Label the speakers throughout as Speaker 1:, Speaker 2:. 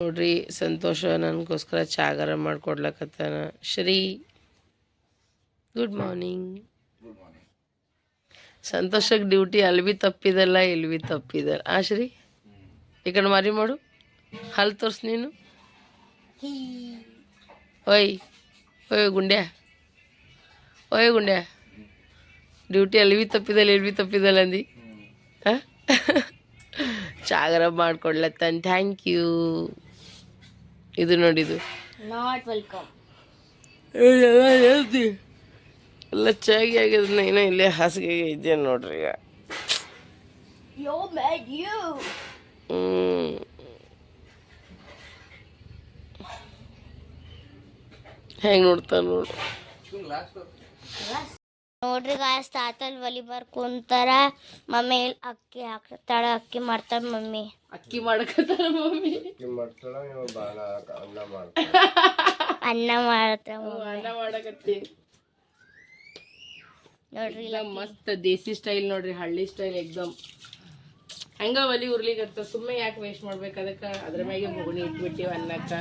Speaker 1: ನೋಡ್ರಿ, ಸಂತೋಷ, ನನಗೋಸ್ಕರ ಚಾಗರ ಮಾಡ್ಕೊಡ್ಲಕತ್ತಾನ. ಶ್ರೀ ಗುಡ್ ಮಾರ್ನಿಂಗ್ ಸಂತೋಷಕ್ಕೆ ಡ್ಯೂಟಿ ಅಲ್ಲಿ ಭೀ ತಪ್ಪಿದಲ್ಲ, ಇಲ್ಲಿ ಭೀ ತಪ್ಪಿದಲ್ಲ ಆ, ಶ್ರೀ, ಈ ಕಡೆ ಮಾರಿ ಮಾಡು. ಹಲ್ ತೋರ್ಸ್ ನೀನು. ಓಯ್ ಓಯ್ ಗುಂಡ್ಯಾ. ಓಯ್ ಗುಂಡ್ಯಾ. ಡ್ಯೂಟಿ ಅಲ್ಲಿ ಭೀ ತಪ್ಪಿದಲ್ಲ, ಇಲ್ಲಿ ಭೀ ತಪ್ಪಿದಲ್ಲ ಅಂದಿ. ಹಾಂ ಚಾಗರ ಮಾಡ್ಕೊಡ್ಲತ್ತಾನ. ಥ್ಯಾಂಕ್ ಯು ಇದು ನೋಡಿದು
Speaker 2: ನಾಟ್ ವೆಲ್ಕಮ್
Speaker 1: ಎಲ್ಲ ಹೇಳ್ತಿ. ಎಲ್ಲ ಚಾಗಿ ಆಗ್ಯದ ಏನೋ ಇಲ್ಲೇ ಹಾಸಿಗೆ ಇದ್ದೆ ನೋಡ್ರಿ ಈಗ.
Speaker 2: Yo mad you
Speaker 1: hmm. ಹೆಂಗ್ ನೋಡ್ತಾನ ನೋಡು.
Speaker 2: ನೋಡ್ರಿ ಗಾಯಸ್ ತಾತಲ್ ಒಲಿ ಬರ್ಕೊಂತಾರ ಮಮ್ಮಿ ಅಕ್ಕಿ ಹಾಕ್ತಾಳ ಅಕ್ಕಿ ಮಾಡ್ತಾಳ ಮಮ್ಮಿ.
Speaker 1: ಅಕ್ಕಿ ಮಾಡಕತ್ತಾರ ಮಮ್ಮಿ.
Speaker 2: ಅನ್ನ.
Speaker 1: ಅನ್ನ ಮಾಡಕತ್ತಿ.
Speaker 2: ನೋಡ್ರಿ
Speaker 1: ಇಲ್ಲ ಮಸ್ತ್ ದೇಸಿ ಸ್ಟೈಲ್ ನೋಡ್ರಿ ಹಳ್ಳಿ ಸ್ಟೈಲ್ ಎಕ್ದಮ್. ಹಂಗ ಒಲಿ ಉರ್ಲಿಕತ್ತ ಸುಮ್ಮನೆ ಯಾಕೆ ವೇಸ್ಟ್ ಮಾಡ್ಬೇಕು ಅದಕ್ಕೆ? ಅದ್ರ ಮ್ಯಾಗೆ ಮುಗುಣಿ ಇಟ್ಬಿಟ್ಟಿವಿ ಅನ್ನಕ್ಕ.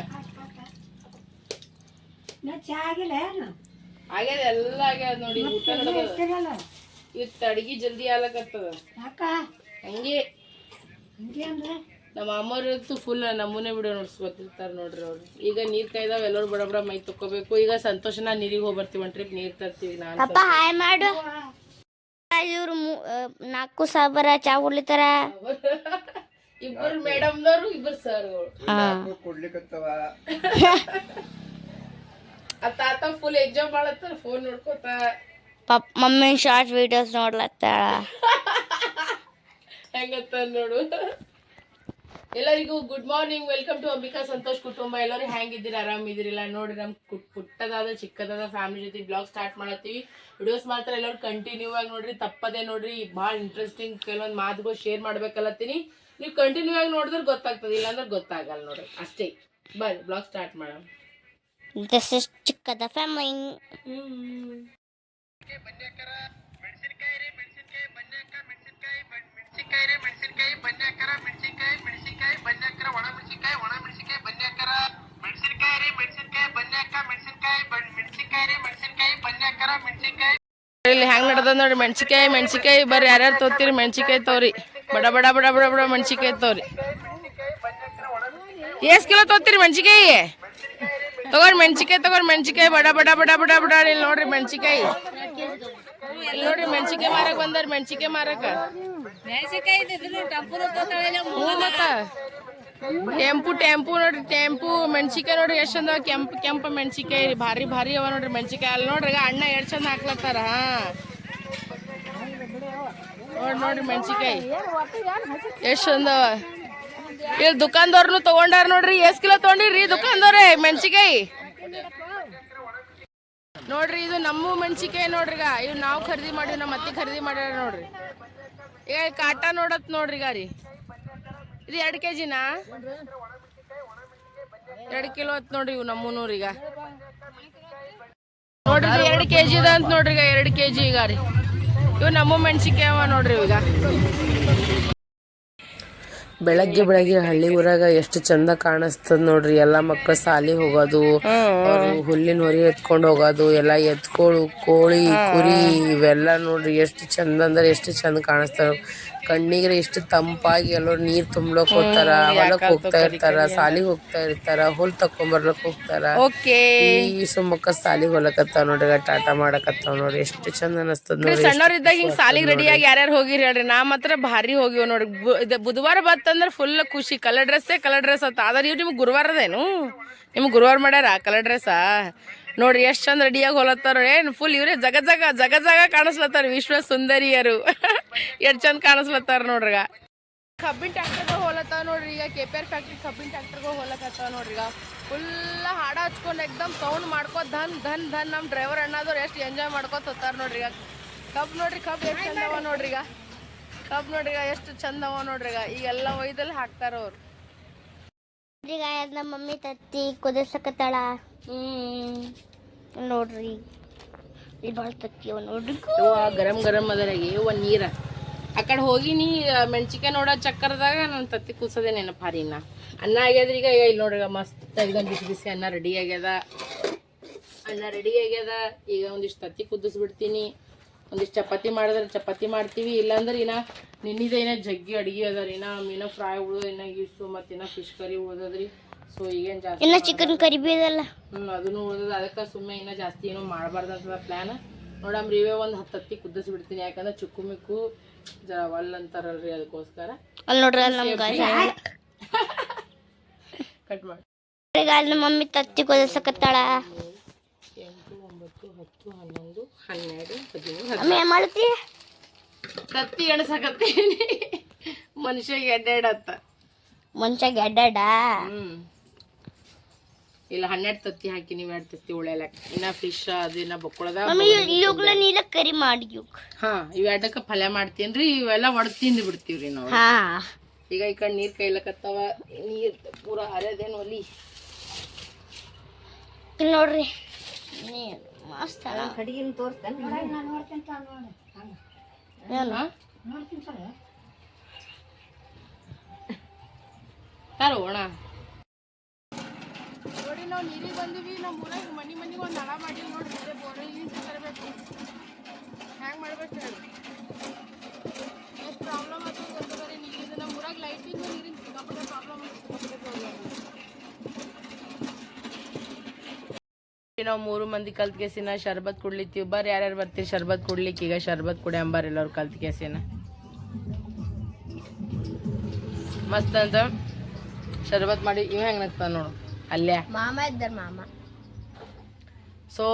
Speaker 1: ಆಗ್ಯದ ಎಲ್ಲ ಆಗ್ಯದ ನೋಡಿ ಊಟ ನಡ್ದದ. ಇವತ್ತು ಅಡ್ಗಿ ಜಲ್ದಿ ಆಗ್ಲಕತ್ತದ. ಹಂಗೆ. ನಮ್ಮ ಅಮ್ಮವ್ರದ್ದು ಫುಲ್ ನಮ್ಮನೆ ಬಿಡೋ ನೋಡ್ಸ್ಕೊತಿರ್ತಾರೆ ನೋಡ್ರಿ ಅವ್ರು. ಈಗ ನೀರ್ ಕಾಯ್ದಾವ ಎಲ್ಲರೂ ಬಡ ಬಡ ಮೈ ತಕ್ಕೋಬೇಕು. ಈಗ ಸಂತೋಷನ ನೀರಿಗೆ ಹೋಗಿ ಬರ್ತೀವಿ ಒಂದ್ ಟ್ರಿಪ್ ನೀರ್ ತರ್ತೀವಿ ನಾನು
Speaker 2: ಹಾಯ್ ಮಾಡು. ಇವ್ರು ನಾಲ್ಕು ಸಾವಿರ ಚಾ ಕುಡ್ಲಿತಾರ
Speaker 1: ಇಬ್ಬರು ಮೇಡಮ್ ಇಬ್ಬರು ಸರ್ಗಳು. ಆ ತಾತ ಫುಲ್ ಎಂಜಾಯ್ ಮಾಡತ್ತಾರ ಫೋನ್ ನೋಡ್ಕೋತ.
Speaker 2: ಪಾಪ ಮಮ್ಮಿ ಶಾರ್ಟ್ ವಿಡಿಯೋಸ್ ನೋಡ್ಲತ್ತಾಳ.
Speaker 1: ಹೆಂಗತ್ತ ನೋಡು. ಎಲ್ಲರಿಗೂ good morning welcome to Ambika Santosh ಕುಟುಂಬ. ಎಲ್ಲರೂ ಹೆಂಗಿದ್ದೀರಿ? ಆರಾಮಿದ್ದೀರಿಲ್ಲ ನೋಡಿ ನಮ್ ಕುಟ್ ಪುಟ್ಟದಾದ ಚಿಕ್ಕದಾದ ಫ್ಯಾಮಿಲಿ ಜೊತೆ ಬ್ಲಾಗ್ ಸ್ಟಾರ್ಟ್ ಮಾಡತ್ತೀವಿ. ವಿಡಿಯೋಸ್ ಮಾತ್ರ ಎಲ್ಲರೂ ಕಂಟಿನ್ಯೂ ಆಗಿ ನೋಡ್ರಿ ತಪ್ಪದೇ ನೋಡ್ರಿ. ಭಾಳ ಇಂಟ್ರೆಸ್ಟಿಂಗ್ ಕೆಲವೊಂದು ಮಾತುಗಳು ಶೇರ್ ಮಾಡ್ಬೇಕಲ್ಲತ್ತೀನಿ. ನೀವು ಕಂಟಿನ್ಯೂ ಆಗಿ ನೋಡಿದ್ರೆ ಗೊತ್ತಾಗ್ತದೆ ಇಲ್ಲಾಂದ್ರೆ ಗೊತ್ತಾಗಲ್ಲ ನೋಡ್ರಿ. ಅಷ್ಟೇ. ಬರ್ರಿ ಬ್ಲಾಗ್ ಸ್ಟಾರ್ಟ್ ಮಾಡೋಣ.
Speaker 2: ದಿಸ್ ಇಸ್ ಚಿಕ್ಕದ ಫ್ಯಾಮಿಲಿ
Speaker 1: ಇಲ್ಲಿ ಹೆಂಗ್ ನಡ್ದ ನೋಡ್ರಿ ಮೆಣಸಿಕಾಯಿ ಮೆಣಸಿಕಾಯಿ ಬರ್ರಿ ಯಾರ್ಯಾರು ತೋತೀರಿ ಮೆಣಸಿಕಾಯಿ ತೋರಿ. ಬಡ ಬಡ ಬಡ ಬಡ ಬಡ ಮೆಣಸಿಕಾಯಿ ತೋರಿ. ಎಷ್ಟು ಕಿಲೋ ತೋತೀರಿ ಮೆಣಸಿಕಾಯಿ ತಗೋರಿ ಮೆಣಸಿಕಾಯಿ ತಗೋರಿ ಮೆಣಸಿಕಾಯಿ ಬಡ ಬಡ ಬಡ ಬಡ ಬಡ ಇಲ್ಲಿ ನೋಡ್ರಿ ಮೆಣಸಿಕಾಯಿ ಇಲ್ಲಿ ನೋಡ್ರಿ ಮೆಣಸಿಕಾಯಿ ಮಾರಕ್ ಬಂದಾರ ಮೆಣಸಿಕಾಯಿ ಮಾರಕ. ಟೆಂಪು ಟೆಂಪು ನೋಡ್ರಿ ಟೆಂಪು ಮೆಣಸಿಕಾಯಿ ನೋಡ್ರಿ ಎಷ್ಟು ಚಂದ ಕೆಂಪು ಕೆಂಪು ಮೆಣಸಿಕಾಯಿ ಭಾರಿ ಭಾರಿ ಅವ ನೋಡ್ರಿ ಮೆಣಸಿಕಾಯಿ ಅಲ್ಲಿ ನೋಡ್ರಿ ಅಣ್ಣ ಎಷ್ಟು ಚಂದ ಹಾಕ್ಲತ್ತಾರ ಹಾ. ನೋಡ್ರಿ ನೋಡ್ರಿ ಮೆಣಸಿಕಾಯಿ ಎಷ್ಟು ಚಂದ ಅವ. ಇಲ್ಲಿ ದುಕಾನ್ದವ್ರನು ತಗೊಂಡಾರ ನೋಡ್ರಿ ಎಷ್ಟ್ ಕಿಲೋ ತಗೊಂಡಿರಿ ದುಕಾನ್ದವ್ರೆ ಮೆಣಸಿಕಾಯಿ ನೋಡ್ರಿ, ಇದು ನಮ್ಮ ಮೆಣಸಿಕಾಯಿ ಈಗ. ಇವ್ ನಾವು ಖರೀದಿ ಮಾಡಿ ನಮ್ಮ ಅತ್ತಿ ಖರೀದಿ ಮಾಡ್ಯಾರ ನೋಡ್ರಿ. ಈಗ ಕಾಟ ನೋಡತ್ ನೋಡ್ರಿ ಗಾರಿ ಇದು ಎರಡು ಕೆ ಜಿನಾ ಎರಡು ಕಿಲೋ ಅತ್ ನೋಡ್ರಿ ಇವು ಈಗ. ನೋಡ್ರಿ ಎರಡು ಕೆ ಜಿ ಅಂತ ನೋಡ್ರಿ ಈಗ, ಎರಡು ಕೆ ಜಿ ಈಗ ರೀ. ಇವು ನಮ್ಮ ಮೆಣಸಿಕಾಯಿ ಅವ ನೋಡ್ರಿ ಈಗ. ಬೆಳಗ್ಗೆ ಬೆಳಗ್ಗೆ ಹಳ್ಳಿ ಊರಾಗ ಎಷ್ಟು ಚಂದ ಕಾಣಿಸ್ತದ ನೋಡ್ರಿ. ಎಲ್ಲಾ ಮಕ್ಕಳು ಸಾಲಿ ಹೋಗೋದು ಅವ್ರು ಹುಲ್ಲಿನ ಹೊರಿ ಎತ್ಕೊಂಡ್ ಹೋಗೋದು ಎಲ್ಲಾ ಎತ್ಕೊಳು ಕೋಳಿ ಕುರಿ ಇವೆಲ್ಲ ನೋಡ್ರಿ. ಎಷ್ಟು ಚಂದ ಅಂದ್ರೆ ಎಷ್ಟು ಚಂದ ಕಾಣಿಸ್ತಾವ. ಕಣ್ಣಿಗೆ ಎಷ್ಟು ತಂಪಾಗಿ ಎಲ್ಲರೂ ನೀರ್ ತುಂಬ್ಲಕ್ ಹೋಗ್ತಾರ ಹೊಲಕ್ ಹೋಗ್ತಾ ಇರ್ತಾರ ಸಾಲಿಗೆ ಹೋಗ್ತಾ ಇರ್ತಾರ ಹುಲ್ ತಕೊಂಬರ್ಲಕ್ ಹೋಗ್ತಾರ. ಈ ಸುಮ್ಮಕ್ಕ ಸಾಲಿ ಹೊಲಕತ್ತಾವ ನೋಡ್ರಿ ಟಾಟಾ ಮಾಡಕತ್ತಾವ ನೋಡ್ರಿ. ಎಷ್ಟು ಚಂದ ಅನಸ್ತದ ನೋಡ್ರಿ ಸಣ್ಣವ್ರಿದ್ದಾಗ ಹಿಂಗ್ ಸಾಲಿಗೆ ರೆಡಿಯಾಗಿ ಯಾರ್ಯಾರು ಹೋಗಿರಿ ಹೇಳ್ರಿ. ನಾ ಮಾತ್ರ ಭಾರಿ ಹೋಗಿವ್ ನೋಡ್ರಿ. ಬುಧವಾರ ಇದು ಬತ್ತಂದ್ರ ಫುಲ್ ಖುಷಿ. ಕಲರ್ ಡ್ರೆಸ್ಸೇ ಕಲರ್ ಡ್ರೆಸ್ ಅಂತ. ಆದ್ರೆ ಇವ್ರು ನಿಮ್ಗೆ ಗುರುವಾರದೇನು? ನಿಮ್ಗೆ ಗುರುವಾರ ಮಾಡ್ಯಾರ ಕಲರ್ ಡ್ರೆಸ್ಸಾ ನೋಡ್ರಿ ಎಷ್ಟು ಚಂದ ರೆಡಿಯಾಗಿ ಹೊಲತ್ತಾರ ಏನು ಫುಲ್ ಇವರೇ ಜಗ ಜಗ ಜಗ ಜಗ ಕಾಣಿಸ್ಲತ್ತಾರ ವಿಶ್ವ ಸುಂದರಿಯರು. ಎಷ್ಟು ಚಂದ ಕಾಣಿಸ್ಲತ್ತಾರ ನೋಡ್ರಿಗ. ಕಬ್ಬಿನ ಟ್ರ್ಯಾಕ್ಟರ್ಗೆ ಹೋಲತ್ತಾವ ನೋಡ್ರಿ. ಈಗ ಕೆ ಪಿ ಆರ್ ಫ್ಯಾಕ್ಟ್ರಿ ಕಬ್ಬಿನ ಟ್ರ್ಯಾಕ್ಟರ್ಗೆ ಹೋಲಕತ್ತಾವ ನೋಡ್ರಿ ಈಗ. ಫುಲ್ ಹಾಡ ಹಚ್ಕೊಂಡು ಎಕ್ದಮ್ ಸೌಂಡ್ ಮಾಡ್ಕೋ ಧನ್ ಧನ್ ಧನ್ ನಮ್ಮ ಡ್ರೈವರ್ ಅಣ್ಣದವ್ರು ಎಷ್ಟು ಎಂಜಾಯ್ ಮಾಡ್ಕೋತಾರ ಹೋಗ್ತಾರ ನೋಡ್ರಿ ಈಗ. ಕಬ್ ನೋಡ್ರಿ, ಕಬ್ ಎಷ್ಟು ಚಂದವ ನೋಡ್ರಿ ಈಗ. ಕಬ್ ನೋಡ್ರಿ ಈಗ ಎಷ್ಟು ಚಂದ ಅವ ನೋಡ್ರಿ ಈಗ ಈಗೆಲ್ಲ ಒಯ್ದಲ್ಲಿ ಹಾಕ್ತಾರ ಅವ್ರು.
Speaker 2: ಈಗ ನಮ್ಮ ಮಮ್ಮಿ ತತ್ತಿ ಕುದಿಸಕತ್ತಾಳ.
Speaker 1: ಹ್ಮ್
Speaker 2: ನೋಡ್ರಿ. ಇಲ್ಲಿ ಭಾಳ ತತ್ತಿ ಅವ ನೋಡ್ರಿ
Speaker 1: ಗರಂ ಗರಂ ಅದರಾಗಿ ಇವ ನೀರ. ಆ ಕಡೆ ಹೋಗಿನಿ ಮೆಣಸಿಕಾಯಿ ನೋಡೋ ಚಕ್ಕರದಾಗ ನನ್ನ ತತ್ತಿ ಕೂಸೋದೇ ನೆನಪು ಭಾರಿ ನಾ ಅನ್ನ ಆಗ್ಯದ್ರಿ ಈಗ ಈಗ ಇಲ್ಲಿ ನೋಡ್ರಿ ಮಸ್ತ್ ಇದೊಂದು ಬಿಸಿ ಬಿಸಿ ಅನ್ನ ರೆಡಿ ಆಗ್ಯದ. ಅನ್ನ ರೆಡಿ ಆಗ್ಯದ. ಈಗ ಒಂದಿಷ್ಟು ತತ್ತಿ ಕುದಿಸ್ಬಿಡ್ತೀನಿ ಒಂದಿಷ್ಟು ಚಪಾತಿ ಮಾಡಿದ್ರೆ ಚಪಾತಿ ಮಾಡ್ತೀವಿ. ಇಲ್ಲಾಂದ್ರೆ ಇನ್ನ ನಿನ್ನಿದ ಏನ ಜಗ್ಗಿ ಅಡಿಗೆ ಅದ ರೀ ಇನ್ನ ಮೀನ ಫ್ರೈ ಉಳ್ದ ಇನ್ನ ಗೀಸು ಮತ್ತೆ ಇನ್ನ ಫಿಶ್ ಕರಿ ಉಳ್ದದ್ರಿ. ಸೊ ಈಗೇನು ಜಾಸ್ತಿ
Speaker 3: ಇನ್ನ ಚಿಕನ್ ಕರಿ ಬೀದಲ್ಲ
Speaker 1: ಹ್ಮ್ ಅದನ್ನು ಉಳ್ದದ. ಅದಕ್ಕೆ ಸುಮ್ಮನೆ ಇನ್ನ ಜಾಸ್ತಿ ಏನೋ ಮಾಡಬಾರ್ದು ಅಂತ ಪ್ಲ್ಯಾನ್ ನೋಡಮ್ರಿ ಇವೇ ಒಂದು ಹತ್ತು ಹತ್ತಿ ಕುದಿಸ್ಬಿಡ್ತೀನಿ ಯಾಕಂದ್ರೆ ಚುಕ್ಕು ಮಿಕ್ಕು ಜರ ಒಲ್ ಅಂತಾರಲ್ರಿ ಅದಕ್ಕೋಸ್ಕರ
Speaker 3: ಅಲ್ಲಿ ನೋಡ್ರಿ ಅಲ್ಲಿ
Speaker 1: ಕಟ್ ಮಾಡಿ.
Speaker 3: ನಮ್ಮ ಮಮ್ಮಿ ತತ್ತಿ ಕೊದಸಕತ್ತಾಳ.
Speaker 1: ಒಂಬತ್ತು ಹತ್ತು ಹನ್ನೊಂದು ಹನ್ನೆರಡು ಹದಿಮೂರು ತತ್ತಿ ಎಣಸಕತ್ತೀನಿ ಮನುಷ್ಯಗೆ ಎಡ್ಡೆಡತ್ತ.
Speaker 3: ಗೆಡ್ಡಡ
Speaker 1: ಹ್ಮ್. ಇಲ್ಲ ಹನ್ನೆರಡು ತತ್ತಿ ಹಾಕಿ ನೀವು ಎರಡು ತತ್ತಿ ಉಳಿಯಲಕ್ಕ ಇನ್ನ ಫಿಶ್ ಅದನ್ನ ಇನ್ನ ಬೊಕ್ಕಳದ
Speaker 3: ನೀಲ ಕರಿ ಮಾಡಿ.
Speaker 1: ಹಾ ಇವ್ ಎರಡಕ್ಕ ಪಲ್ಯ ಮಾಡ್ತೀನ್ರಿ ಇವೆಲ್ಲ ಒಡ್ ತಿಂದು ಬಿಡ್ತೀವ್ರಿ ನಾವು. ಈಗ ಈ ಕಡೆ ನೀರ್ ಕೈಲಕತ್ತವ ನೀರ್ ಪೂರಾ ಹರಿಯದೇನು ಒಲಿ?
Speaker 3: ನೋಡ್ರಿ. ನೀರ್. ಮಸ್ತ್ ಅಲ್ಲ? ಏನು?
Speaker 1: ತಾರು ಅಣ್ಣ? ನೋಡಿ ನಾವು ನೀರಿಗೆ ಬಂದೀವಿ ನಮ್ಮ ಊರಾಗ ಮನಿ ಮನಿಗೆ ಒಂದು ಹಳ ಮಾಡಿ ನೋಡಿ ಬೇರೆ ಬೋರ್ವೆಲ್ನಿಂದ ತರಬೇಕು. ಹ್ಯಾಂಗೆ ಮಾಡ್ಬೇಕು ಹೇಳಿ. ಎಷ್ಟು ಪ್ರಾಬ್ಲಮ್ ಆಗ್ತದೆ ಗೊತ್ತದ ನೀರಿದು? ನಮ್ಮ ಊರಾಗ ಲೈಟಿಂಗ್ ನೀರಿನ ಸಿಕ್ಕಾಪಟ್ಟೆ ಪ್ರಾಬ್ಲಮ್ ಸಿಕ್ಕಾಪಟ್ಟೆ ನಾವು ಮೂರು ಮಂದಿ ಕಲ್ತ್ ಕೇಸಿನ ಶರ್ಬತ್ ಕುಡ್ಲಿತ್ತೀವಿ. ಬರ್ರಿ ಯಾರ್ಯಾರು ಬರ್ತೀವಿ ಶರ್ಬತ್ ಕುಡ್ಲಿಕ್ಕೆ ಈಗ ಶರ್ಬತ್ ಕುಡಿ ಅಂಬಾರ ಎಲ್ಲರೂ ಕಲ್ತ್ ಕೇಸಿನ. ಮಸ್ತ್ ಅಂತ ಶರ್ಬತ್ ಮಾಡಿ ಇವ್ ಹೆಂಗ್ ನಗ್ತ ನೋಡು. ಅಲ್ಲೇ.
Speaker 3: ಮಾಮ ಇದ್ದಾರೆ ಮಾಮ.
Speaker 1: ಸೊ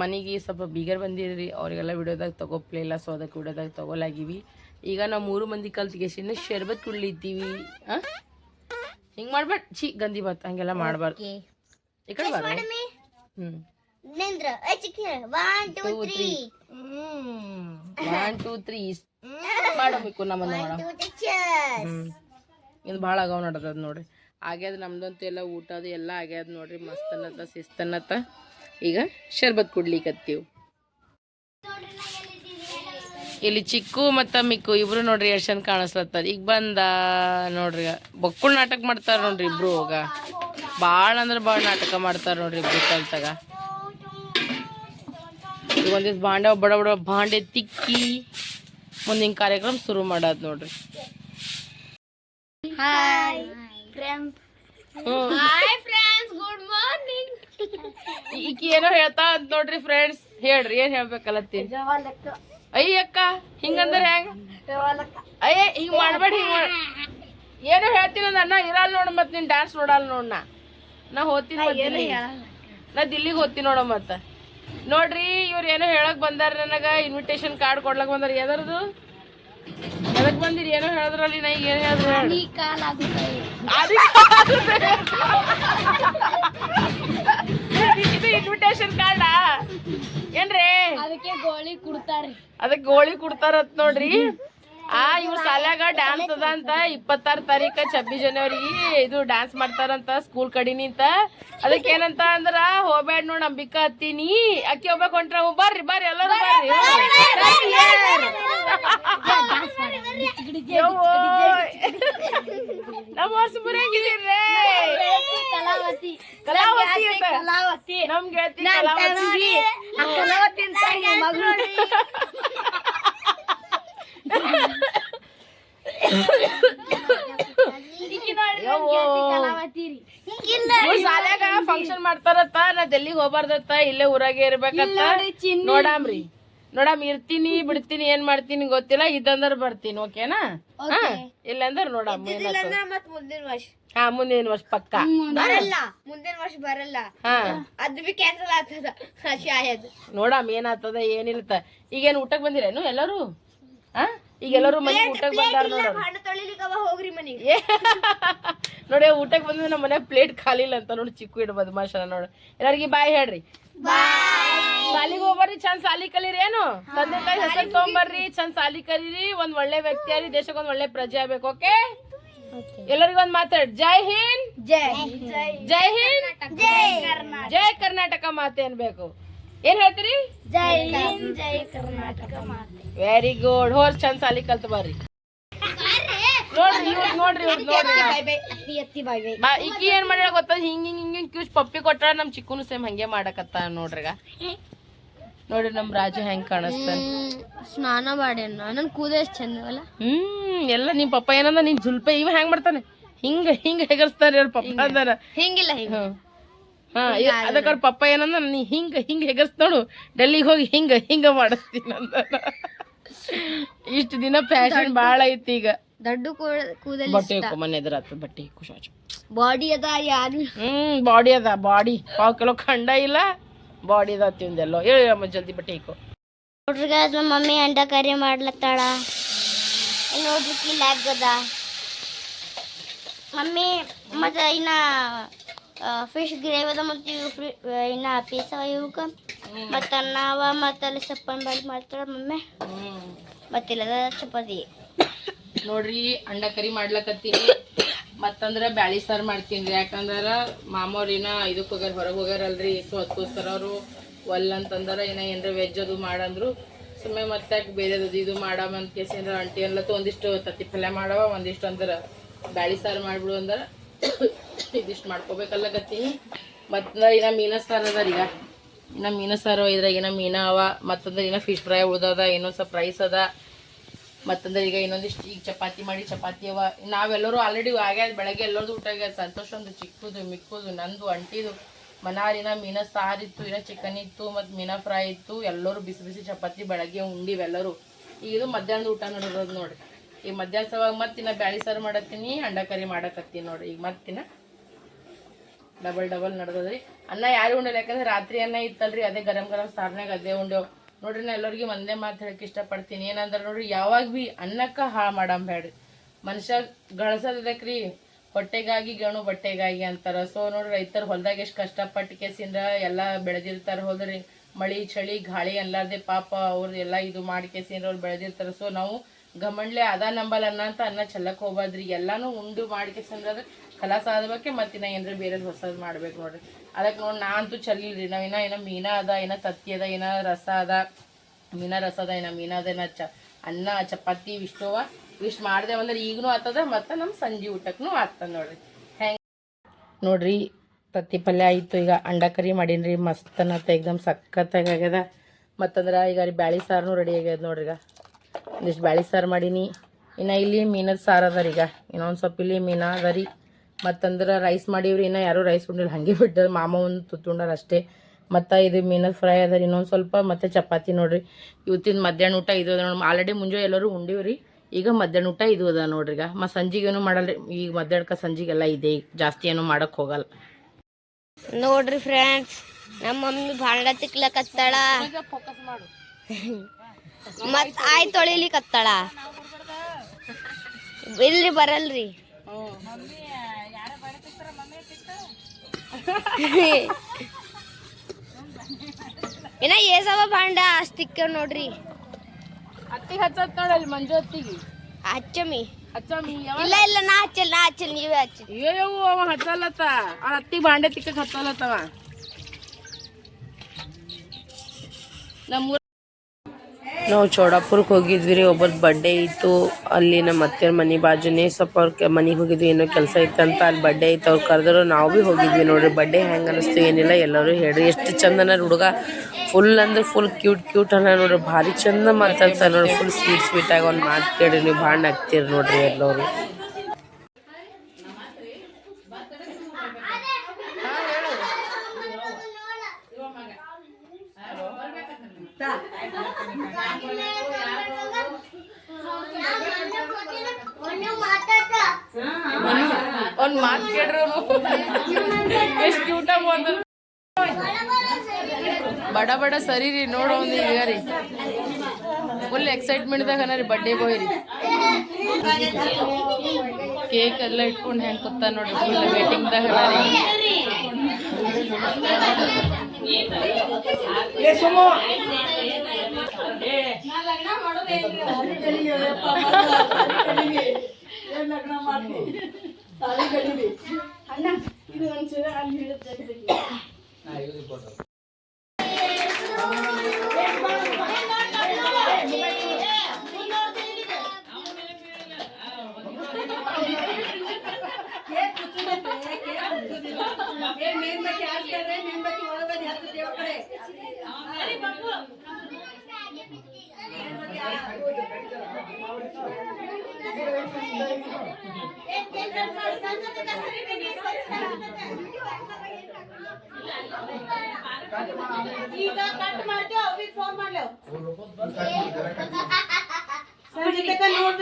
Speaker 1: ಮನೆಗೆ ಸ್ವಲ್ಪ ಬೀಗರ್ ಬಂದಿರಿ ಅವರಿಗೆಲ್ಲ ವಿಡಿಯೋದಾಗ ತಗೋಪ್ಲಿಲ್ಲ ಸೊ ಅದಕ್ಕೆ ವಿಡಿಯೋದಾಗ ತಗೋಲಾಗಿವಿ. ಈಗ ನಾವು ಮೂರು ಮಂದಿ ಕಲ್ತ್ಗೆಸಿನ ಶರ್ಬತ್ ಕುಡ್ಲಿತ್ತೀವಿ. ಹಿಂಗ್ ಮಾಡ್ಬೇಡ ಛೀ ಗಂದಿ ಬತ್ ಹಂಗೆಲ್ಲ ಮಾಡಬಾರ್ದು. ಈ ಕಡೆ
Speaker 3: ನಿಂದ್ರ one two
Speaker 1: two
Speaker 3: three
Speaker 1: three one two three ಮಾಡಬೇಕು ನಮ್ಮನ್ನ ಇದು ಭಾಳ ಅಗಾವ್ ನಡ್ದದ ನೋಡ್ರಿ. ಆಗ್ಯದ ನಮ್ದಂತೂ ಎಲ್ಲ ಊಟ ಅದು ಎಲ್ಲ ಆಗ್ಯದ ನೋಡ್ರಿ. ಮಸ್ತ್ ಅನ್ನತ್ತ ಶಿಸ್ತನ್ನತ್ತ ಈಗ ಶರ್ಬತ್ ಕುಡ್ಲಿಕತ್ತೀವಿ. ಇಲ್ಲಿ ಚಿಕ್ಕು ಮತ್ತು ಮಿಕ್ಕು ಇಬ್ರು ನೋಡ್ರಿ ಎಷ್ಟು ಚಂದ ಕಾಣಿಸ್ಲತ್ತಾರ ಈಗ ಬಂದ ನೋಡ್ರಿ ಬಕ್ಕುಳ್ ನಾಟಕ ಮಾಡ್ತಾರ ನೋಡ್ರಿ ಇಬ್ರು ಹೋಗ. ಭಾಳ ಅಂದ್ರೆ ಭಾಳ ನಾಟಕ ಮಾಡ್ತಾರ ನೋಡ್ರಿ ಇಬ್ರು ಕಲ್ತಾಗ. ಈಗ ಒಂದಿವ್ಸ ಬಾಂಡೆ ಬಡ ಬಡ ಬಾಂಡೆ ತಿಕ್ಕಿ ಮುಂದಿನ ಕಾರ್ಯಕ್ರಮ ಶುರು ಮಾಡೋದು ನೋಡ್ರಿ.
Speaker 3: Hi friends hi friends good morning
Speaker 1: ಈಕಿ ಏನೋ ಹೇಳ್ತಾ ಅಂತ ನೋಡ್ರಿ ಫ್ರೆಂಡ್ಸ್ ಹೇಳ್ರಿ ಏನ್ ಹೇಳ್ಬೇಕಲ್ಲತ್ತಿ ಅಯ್ಯ ಅಕ್ಕ ಹಿಂಗಂದ್ರೆ ಹೆಂಗ? ಅಯ್ಯ ಹಿಂಗ್ ಮಾಡ್ಬೇಡಿ ಹಿಂಗ್ ಏನು ಹೇಳ್ತೀನಿ ಅಣ್ಣ ಇರಲ್ಲ ನೋಡ ಮತ್ ನೀನ್ ಡ್ಯಾನ್ಸ್ ನೋಡಲ್ಲ ನೋಡ್ ನಾ. ನಾ ಹೋಗ್ತೀನಿ. ನಾ ದಿಲ್ಲಿಗೆ. ಹೋಗ್ತೀನಿ ನೋಡ ಮತ್ತ. ನೋಡ್ರಿ ಇವ್ರು ಏನೋ ಹೇಳಕ್ ಬಂದಾರ ನನಗ ಇನ್ವಿಟೇಷನ್ ಕಾರ್ಡ್ ಕೊಡ್ಲಕ್ ಬಂದಾರ. ಎದರದು ಎದಕ್ ಬಂದಿರಿ? ಏನೋ ಹೇಳದ್ರಲ್ಲಿ ನಾ ಈಗ ಏನ್ ಹೇಳಿದ್ರು ಹೇಳು. ಇನ್ವಿಟೇಷನ್ ಕಾರ್ಡ ಏನ್ರಿ
Speaker 3: ಅದಕ್ಕೆ ಗೋಳಿ ಕೊಡ್ತಾರೆ
Speaker 1: ಅದಕ್ಕೆ ಗೋಳಿ ಕೊಡ್ತಾರತ್ ನೋಡ್ರಿ ಆ ಇವ್ರ ಸಾಲ್ಯಾಗ ಡ್ಯಾನ್ಸ್ ಅದ ಅಂತ ಇಪ್ಪತ್ತಾರು ತಾರೀಕ ಛಬ್ಬೀಸ್ ಜನವರಿ ಇದು ಡ್ಯಾನ್ಸ್ ಮಾಡ್ತಾರಂತ ಸ್ಕೂಲ್ ಕಡಿನಿಂತ ಅದಕ್ಕೆ ಏನಂತ ಅಂದ್ರ ಹೋಗ್ಬೇಡ ನೋಡ್ ಅಂಬಿಕಾ ಹತ್ತೀನಿ ಅಕ್ಕಿ ಹೋಗ್ಬೇಕು ಹೊಂಟ್ರ ಬರ್ರಿ ಬರ್ರಿ ಎಲ್ಲರೂ ಬರ್ರಿ. ನಮ್ಮ ವರ್ಷ ಬರಂಗಿದ್ದೀರ್ರಿ
Speaker 3: ಕಲಾವತಿ.
Speaker 1: ಕಲಾವತಿ ಅಂತ.
Speaker 3: ಕಲಾವತಿ.
Speaker 1: ನಮ್ ಗೆಳತಿ ಕಲಾವತಿ.
Speaker 3: ಕಲಾವತಿ ಅಂತ ಮಗಳು.
Speaker 1: ಶಾಲ್ಯಾಗ ಫಂಕ್ಷನ್ ಮಾಡ್ತಾರತ್ತ ನಾ ಡೆಲ್ಲಿಗೆ ಹೋಗ್ಬಾರ್ದತ್ತ ಇಲ್ಲೇ ಊರಾಗೆ ಇರ್ಬೇಕತ್ತ. ನೋಡಾಮ್ರಿ. ನೋಡಾಮ್ ಇರ್ತೀನಿ ಬಿಡ್ತೀನಿ ಏನ್ ಮಾಡ್ತೀನಿ ಗೊತ್ತಿಲ್ಲ ಇದಂದ್ರ ಬರ್ತೀನಿ ಓಕೆನಾ? ಹಾ ಇಲ್ಲಂದ್ರ ನೋಡಮ್.
Speaker 3: ಮತ್ ಮುಂದಿನ ವರ್ಷ.
Speaker 1: ಹಾ ಮುಂದಿನ ವರ್ಷ ಪಕ್ಕ.
Speaker 3: ಬರಲ್ಲ ಮುಂದಿನ ವರ್ಷ ಬರಲ್ಲ.
Speaker 1: ಹಾ.
Speaker 3: ಅದ್ ಬಿ ಕ್ಯಾನ್ಸಲ್ ಆಗ್ತದ ಶಾಯದ್.
Speaker 1: ನೋಡಮ್ ಏನಾಗ್ತದ ಏನಿಲ್ಲತ್ತ ಈಗೇನ್ ಊಟಕ್ ಬಂದಿರೇನು ಎಲ್ಲರೂ? ಹಾ? ಈಗ ಎಲ್ಲರೂ ಮನೆ ಊಟಕ್ ಬಂದಾರ
Speaker 3: ಹೋಗ್ರಿ ಮನೆಗೆ.
Speaker 1: ನೋಡಿ ಊಟಕ್ಕೆ ಬಂದ್ರೆ ನಮ್ಮ ಮನೆ ಪ್ಲೇಟ್ ಖಾಲಿ ಇಲ್ಲ ಅಂತ ನೋಡಿ ಚಿಕ್ಕು ಇಡ್ಬೋದು ಬದಮಾಶನ ನೋಡಿ. ಎಲ್ಲರಿಗೆ ಬಾಯ್ ಹೇಳ್ರಿ. ಸಾಲಿಗೆ ಹೋಗ್ಬರ್ರಿ ಚಂದ್ ಸಾಲಿ ಕಲೀರಿ ಏನು? ತಂದೆ ತಾಯಿ ಹೆಸರು ತಗೊಂಬರ್ರಿ ಚಂದ್ ಸಾಲಿ ಕಲೀರಿ ಒಂದ್ ಒಳ್ಳೆ ವ್ಯಕ್ತಿ ಆಗಿ ದೇಶಕ್ಕೆ ಒಂದ್ ಒಳ್ಳೆ ಪ್ರಜೆ ಆಗ್ಬೇಕು ಓಕೆ? ಎಲ್ಲರಿಗೂ ಒಂದ್ ಮಾತಾಡ್ ಜೈ ಹಿಂದ್!
Speaker 3: ಜೈ
Speaker 1: ಜೈ ಹಿಂದ್.
Speaker 3: ಜೈ
Speaker 1: ಜೈ ಕರ್ನಾಟಕ. ಮಾತೆ ಅನ್ಬೇಕು. ಏನ್ ಹೇಳ್ತೀರಿ?
Speaker 3: ಜೈ ಹಿಂದ್ ಜೈ ಕರ್ನಾಟಕ ಮಾತೆ.
Speaker 1: ವೆರಿ ಗುಡ್ ಹೋರ್ ಚಂದ್ ಸಾಲಿ ಕಲ್ತ್ ಬರ್ರಿ. ನೋಡ್ರಿ ಇವ್ರ್ ನೋಡ್ರಿ ಇವ್ರ್ ನೋಡ್ರಿ. ಈಕಿ ಏನ್ ಮಾಡ್ಯಾಳ ಗೊತ್ತ? ಹಿಂಗ್ ಹಿಂಗ್ ಹಿಂಗ್ ಹಿಂಗ್ ಕ್ಯೂಸ್ ಪಪ್ಪಿ ಕೊಟ್ಟಾಳ ನಮ್ ಚಿಕ್ಕನು ಸೇಮ್ ಹಂಗೆ ಮಾಡಕತ್ತ ನೋಡ್ರಿಗ. ನೋಡ್ರಿ ನಮ್ಮ ರಾಜು ಹೆಂಗ್ ಕಾಣಿಸ್ತಾನೆ.
Speaker 3: ಸ್ನಾನ ಮಾಡ್ಯಾನ ನನ್ನ ಕೂದ ಎಷ್ಟು ಚಂದವಲ್ಲ
Speaker 1: ಹ್ಮ್ ಎಲ್ಲ ನಿಮ್ ಪಪ್ಪ ಏನಂದ ನಿನ್ ಜುಲ್ಪೆ ಇವ ಹೆಂಗ್ ಮಾಡ್ತಾನೆ? ಹಿಂಗ ಹಿಂಗ ಹೆಗರ್ಸ್ತಾನೆ ಅವ್ರ ಪಪ್ಪ ಅಂದಾರ
Speaker 3: ಹಿಂಗಿಲ್ಲ ಹಿಂಗ.
Speaker 1: ಹಾ ಅದಕ್ಕೆ ಅವ್ರ ಪಪ್ಪ ಏನಂದ ನೀ ಹಿಂಗ ಹಿಂಗ ಹೆಗರ್ಸ್ತಾಳು ನೋಡು. ಡೆಲ್ಲಿಗೆ ಹೋಗಿ ಹಿಂಗ ಹಿಂಗ ಮಾಡಿಸ್ತೀನಿ ಅಂತ ಇಷ್ಟು ದಿನ ಫ್ಯಾಷನ್ ಬಾಳ ಐತಿ ಈಗ.
Speaker 3: ದೊಡ್ಡ ಕೂದಲು
Speaker 1: ಬಟ್ಟೆ ಮನೆ ಎದುರು ಬಟ್ಟೆ ಖುಷಿ
Speaker 3: ಬಾಡಿ ಅದ ಯಾರು?
Speaker 1: ಹ್ಮ್ ಬಾಡಿ ಅದ ಬಾಡಿ. ಪಾವ್ ಕಿಲೋ ಖಂಡ ಇಲ್ಲ. ಬಾಡಿ ತಿಂದೆಲ್ಲೋ ಹೇಳಿ ಜಲ್ದಿ ಬಟ್ಟೆ ಇಕ್ಕೋ
Speaker 3: ನೋಡ್ರಿ ಗಾಯ್ಸ್ ನಮ್ಮ ಮಮ್ಮಿ ಅಂಡ ಕರಿ ಮಾಡ್ಲತ್ತಾಳ. ನೋಡ್ರಿ ನೋಡ್ರಿ ಲ್ಯಾಗ್ ಅದ ಮಮ್ಮಿ ಮತ್ತೆ ಇನ್ನ ಫಿಶ್ ಗ್ರೇವಿ ಅದ ಮತ್ತು ಇವು ಇನ್ನ ಪೀಸ್ ಅವ ಇವಕ್ಕ ಮತ್ತೆ ಅನ್ನ ಅವ ಮತ್ತೆ ಅಲ್ಲಿ ಸಪ್ಪನ್ ಬಾಳಿ ಮಾಡ್ತಾಳ ಮಮ್ಮಿ. ಮತ್ತಿಲ್ಲದ ಚಪಾತಿ.
Speaker 1: ನೋಡ್ರಿ ಅಂಡ ಕರಿ ಮಾಡ್ಲಕತ್ತೀನಿ. ಮತ್ತಂದ್ರ ಬ್ಯಾಳಿ ಸಾರು ಮಾಡ್ತೀನಿ. ಯಾಕಂದ್ರ ಯಾಕಂದ್ರೆ ಏನ ಇದಕ್ಕೆ ಹೋಗ್ಯಾರ, ಹೊರಗೆ ಹೋಗ್ಯಾರಲ್ರಿ. ಸೊ ಅದಕ್ಕೋಸ್ಕರ ಅವರು ಒಲ್ಲ ಅಂತಂದ್ರ, ಏನ ಏನರ ವೆಜ್ ಅದು ಮಾಡಂದ್ರು. ಸುಮ್ಮನೆ ಮತ್ತೆ ಬೇರೆದು ಇದು ಮಾಡವ ಅಂತ ಕೇಸ್ ಏನಾರ ಅಂಟಿ ಎಲ್ಲ ಒಂದಿಷ್ಟು ತತ್ತಿ ಪಲ್ಯ ಮಾಡವ, ಒಂದಿಷ್ಟು ಅಂದ್ರೆ ಬ್ಯಾಳಿ ಸಾರು ಮಾಡ್ಬಿಡು ಅಂದ್ರೆ ಇದಿಷ್ಟು ಮಾಡ್ಕೋಬೇಕಲ್ಲಕತ್ತೀನಿ ಮತ್ತ ಇನ್ನ ಮೀನ ಸಾರು ಅದ ಈಗ. ಇನ್ನ ಮೀನ ಸಾರು ಇದ್ರಾಗ ಏನೋ ಮೀನ ಅವ, ಮತ್ತಂದ್ರೆ ಏನೋ ಫಿಶ್ ಫ್ರೈ ಉಳ್ದದ ಏನೋ ಸ್ವಲ್ಪ ರೈಸ್ ಅದ. ಮತ್ತಂದ್ರೆ ಈಗ ಇನ್ನೊಂದಿಷ್ಟು ಈಗ ಚಪಾತಿ ಮಾಡಿ ಚಪಾತಿ ಅವ. ನಾವೆಲ್ಲರೂ ಆಲ್ರೆಡಿ ಆಗ್ಯಾದ ಬೆಳಗ್ಗೆ ಎಲ್ಲರದು ಊಟ ಆಗ್ಯಾದ. ಸಂತೋಷ ಒಂದು ಚಿಕ್ಕದು, ಮಿಕ್ಕದು, ನಂದು ಅಂಟಿದು ಮನಾರಿನ, ಮೀನ ಸಾರಿತ್ತು ಇನ್ನ ಚಿಕನ್ ಇತ್ತು, ಮತ್ತು ಮೀನ ಫ್ರೈ ಇತ್ತು. ಎಲ್ಲರೂ ಬಿಸಿ ಬಿಸಿ ಚಪಾತಿ, ಬೆಳಗ್ಗೆ ಉಂಡಿವೆಲ್ಲರೂ ಈಗ ಇದು ಮಧ್ಯಾಹ್ನದ ಊಟ ನೋಡಿರೋದು ನೋಡಿ. ಈಗ ಮಧ್ಯಾಹ್ನ ಸವಾಗ ಮತ್ತಿನ್ನ ಬ್ಯಾಳಿ ಸಾರು ಮಾಡತ್ತೀನಿ ಅಂಡ ಕರಿ ಮಾಡಕತ್ತೀನಿ ನೋಡಿ. ಈಗ ಮತ್ತಿನ್ನ ಡಬಲ್ ಡಬಲ್ ನಡೆದದ್ರಿ. ಅನ್ನ ಯಾರು ಉಂಡಿಲ್ಲ, ಯಾಕಂದ್ರೆ ರಾತ್ರಿ ಅನ್ನ ಇತ್ತಲ್ರಿ, ಅದೇ ಗರಂ ಗರಂ ಸಾರ್ನಾಗ ಅದೇ ಉಂಡೆವ್ ನೋಡ್ರಿ, ನಾ ಎಲ್ಲರಿಗೂ ಒಂದೇ ಮಾತು ಹೇಳಕ್ ಇಷ್ಟಪಡ್ತೀನಿ. ಏನಂದ್ರೆ ನೋಡ್ರಿ, ಯಾವಾಗ ಭೀ ಅನ್ನಕ್ಕ ಹಾಳು ಮಾಡಂಬೇಡ್ರಿ ಮನುಷ್ಯ ಗಳಸೋದಕ್ರಿ ಹೊಟ್ಟೆಗಾಗಿ ಗಣು ಬಟ್ಟೆಗಾಗಿ ಅಂತಾರ. ಸೊ ನೋಡ್ರಿ, ರೈತರು ಹೊಲ್ದಾಗ ಎಷ್ಟು ಕಷ್ಟಪಟ್ಟು ಕೇಸಿಂದ ಎಲ್ಲ ಬೆಳೆದಿರ್ತಾರ ಹೋದ್ರಿ. ಮಳಿ, ಚಳಿ, ಗಾಳಿ ಅನ್ಲಾರ್ದೆ ಪಾಪ ಅವ್ರು ಎಲ್ಲ ಇದು ಮಾಡಿ ಕೇಸಿಂದ ಅವ್ರು ಬೆಳೆದಿರ್ತಾರೆ. ಸೊ ನಾವು ಗಮಂಡ್ಲೆ ಅದ ನಂಬಲ್ ಅನ್ನ ಅಂತ ಅನ್ನ ಚೆಲ್ಲಕ್ಕೆ ಹೋಗ್ಬಾರ್ದ್ರಿ ಎಲ್ಲಾನು ಉಂಡು ಮಾಡಿ ಆದ ಬಗ್ಗೆ ಮತ್ತೆ ನಾ ಏನ್ರ ಬೇರೆ ಹೊಸದ್ ಮಾಡ್ಬೇಕು ನೋಡ್ರಿ. ಅದಕ್ಕೆ ನೋಡಿ ನಾ ಅಂತೂ ಚಲಿಲ್ರಿ ನಾವ್ ಏನೋ ಏನ ಮೀನ ಅದ, ಏನೋ ತತ್ತಿ ಅದ, ಏನೋ ರಸ ಅದ. ಮೀನ ರಸ ಅದ, ಏನ ಮೀನ ಅದ ಚ, ಅನ್ನ, ಚಪಾತಿ, ಇಷ್ಟವ ಇಷ್ಟು ಮಾಡ್ದೇವು ಅಂದ್ರೆ ಈಗನೂ ಆತದ, ಮತ್ತು ನಮ್ಮ ಸಂಜೆ ಊಟಕ್ಕೂ ಆತ ನೋಡ್ರಿ. ಹೆಂಗೆ ನೋಡ್ರಿ, ತತ್ತಿ ಪಲ್ಯ ಆಯಿತು. ಈಗ ಅಂಡ ಕರಿ ಮಾಡೀನಿ ಮಸ್ತ್ ಅನ್ನತ್ತ ಎಕ್ದಮ್ ಸಖತ್ತಾಗಿ ಆಗ್ಯದ. ಮತ್ತಂದ್ರೆ ಈಗ ರೀ ಬ್ಯಾಳಿ ಸಾರನು ರೆಡಿ ಆಗ್ಯದ ನೋಡ್ರಿ ಈಗ. ಒಂದಿಷ್ಟು ಬ್ಯಾಳಿ ಸಾರು ಮಾಡೀನಿ. ಇನ್ನ ಇಲ್ಲಿ ಮೀನದ ಸಾರು ಅದ ರೀ ಈಗ. ಇನ್ನೊಂದು ಸ್ವಲ್ಪ ಇಲ್ಲಿ ಮೀನ ಅದ ರೀ. ಮತ್ತಂದ್ರೆ ರೈಸ್ ಮಾಡೀವ್ರಿ ಇನ್ನು ಯಾರೂ ರೈಸ್ ಉಂಡಿಲ್ಲ. ಹಾಗೆ ಬಿಟ್ಟು ಮಾಮ ಒಂದು ತುತ್ತುಂಡಾರ ಅಷ್ಟೇ. ಮತ್ತು ಇದು ಮೀನದ ಫ್ರೈ ಅದ ರೀ ಇನ್ನೊಂದು ಸ್ವಲ್ಪ ಮತ್ತು ಚಪಾತಿ ನೋಡ್ರಿ. ಇವತ್ತಿನ ಮಧ್ಯಾಹ್ನ ಊಟ ಇದು ಅದ ನೋಡಿ. ಆಲ್ರೆಡಿ ಮುಂಜಾನೆ ಎಲ್ಲರೂ ಉಂಡಿವ್ರಿ. ಈಗ ಮಧ್ಯಾಹ್ನ ಊಟ ಇದು ಅದ ನೋಡ್ರಿ ಈಗ. ಮತ್ತು ಸಂಜೆಗೇನು ಮಾಡಲ್ಲ ಮಾಡಲ್ರಿ. ಈಗ ಮಧ್ಯಾಹ್ನಕ್ಕೆ ಸಂಜೆಗೆಲ್ಲ ಇದೆ. ಈಗ ಜಾಸ್ತಿ ಏನು ಮಾಡಕ್ಕೆ ಹೋಗಲ್ಲ.
Speaker 3: ನೋಡ್ರಿ ಫ್ರೆಂಡ್ಸ್ ನಮ್ಮ ಮಮ್ಮಿ ಭಾಂಡ ತಿಕ್ಲಕತ್ತಾಳ
Speaker 1: ಫೋಕಸ್ ಮಾಡು
Speaker 3: ಮತ್ ಆಯ್ ತೊಳಿಲಿಕತ್ತಾಳ ಇಲ್ರಿ ಬರಲ್ರಿ. ಇನ್ನ ಏಸವ ಭಾಂಡ ಸ್ಟಿಕ್ಕರ್ ನೋಡ್ರಿ.
Speaker 1: ಅತ್ತಿಗೆ ಹಚ್ಚತ್ ನೋಡಲ್ಲಿ ಮಂಜು ಅತ್ತಿಗೆ.
Speaker 3: ಹಚ್ಚಮಿ.
Speaker 1: ಹಚ್ಚಮಿ
Speaker 3: ಇಲ್ಲ ಇಲ್ಲ ನಾ ಹಚ್ಚಲ್ ನಾ ಹಚ್ಚಲ್ ನೀವೇ ಹಚ್ಚಿ
Speaker 1: ಅಯ್ಯೋ ಅವ ಹಚ್ಚಲತ್ತ ಅವ್ನ ಅತ್ತಿಗೆ ಬಾಂಡೆ ತಿಕ್ಕ ಹಚ್ಚಲತ್ತವ ನಮ್ಮ
Speaker 4: ನಾವು ಚೌಡಾಪುರಕ್ಕೆ ಹೋಗಿದ್ವಿ ರೀ. ಒಬ್ಬರ ಬರ್ಡೇ ಇತ್ತು. ಅಲ್ಲಿ ನಮ್ಮ ಅತ್ತೆಯವ್ರ ಮನೆ ಬಾಜುನೇ ಸ್ವಲ್ಪ ಅವ್ರ ಮನೆಗೆ ಹೋಗಿದ್ವಿ. ಏನೋ ಕೆಲಸ ಇತ್ತಂತ ಅಲ್ಲಿ ಬರ್ಡೇ ಇತ್ತು. ಅವ್ರು ಕರೆದ್ರು ನಾವು ಭೀ ಹೋಗಿದ್ವಿ ನೋಡ್ರಿ. ಬರ್ಡೇ ಹೆಂಗೆ ಅನಿಸ್ತು ಏನಿಲ್ಲ. ಎಲ್ಲರೂ ಹೇಳ್ರಿ. ಎಷ್ಟು ಚಂದನ ಹುಡುಗ. ಫುಲ್ ಅಂದ್ರೆ ಫುಲ್ ಕ್ಯೂಟ್ ಕ್ಯೂಟ್ ಅನ್ನ ನೋಡ್ರಿ. ಭಾರಿ ಚಂದ ಮಾತಾಡ್ತಾರೆ ನೋಡ್ರಿ. ಫುಲ್ ಸ್ವೀಟ್ ಸ್ವೀಟ್ ಆಗಿ ಒಂದು ಮಾತು ಕೇಳಿ ನೀವು ಭಾಳ ನಗ್ತೀರಿ ನೋಡ್ರಿ ಎಲ್ಲರೂ.
Speaker 1: ಒಂದ್ ಮಾತು ಕೇಳ್ರಿ. ಬಡ ಬಡ ಸರಿ ರೀ, ನೋಡೋ ಒಂದು ಈಗ ರೀ. ಫುಲ್ ಎಕ್ಸೈಟ್ಮೆಂಟ್ದಾಗ ಅನ್ನ ರೀ ಬರ್ಡೇ ಬಾಯ್ ರೀ. ಕೇಕ್ ಎಲ್ಲ ಇಟ್ಕೊಂಡು ಹೆಂಗೆ ಕೊತ್ತ ನೋಡ್ರಿ ಫುಲ್ ವೇಟಿಂಗ್ದಾಗ ರೀ.
Speaker 5: ಏ ಲಗ್ನ ಸಾಲಿ ಅಣ್ಣ ಇದು ಒಂಚೂರು ಅಲ್ಲಿ ಹೇಳುತ್ತೆ ಈಗ ಕಟ್ ಮಾಡ್ತೇವೆ ಅವ್ರಿಗೆ phone ಮಾಡ್ಲೇವ್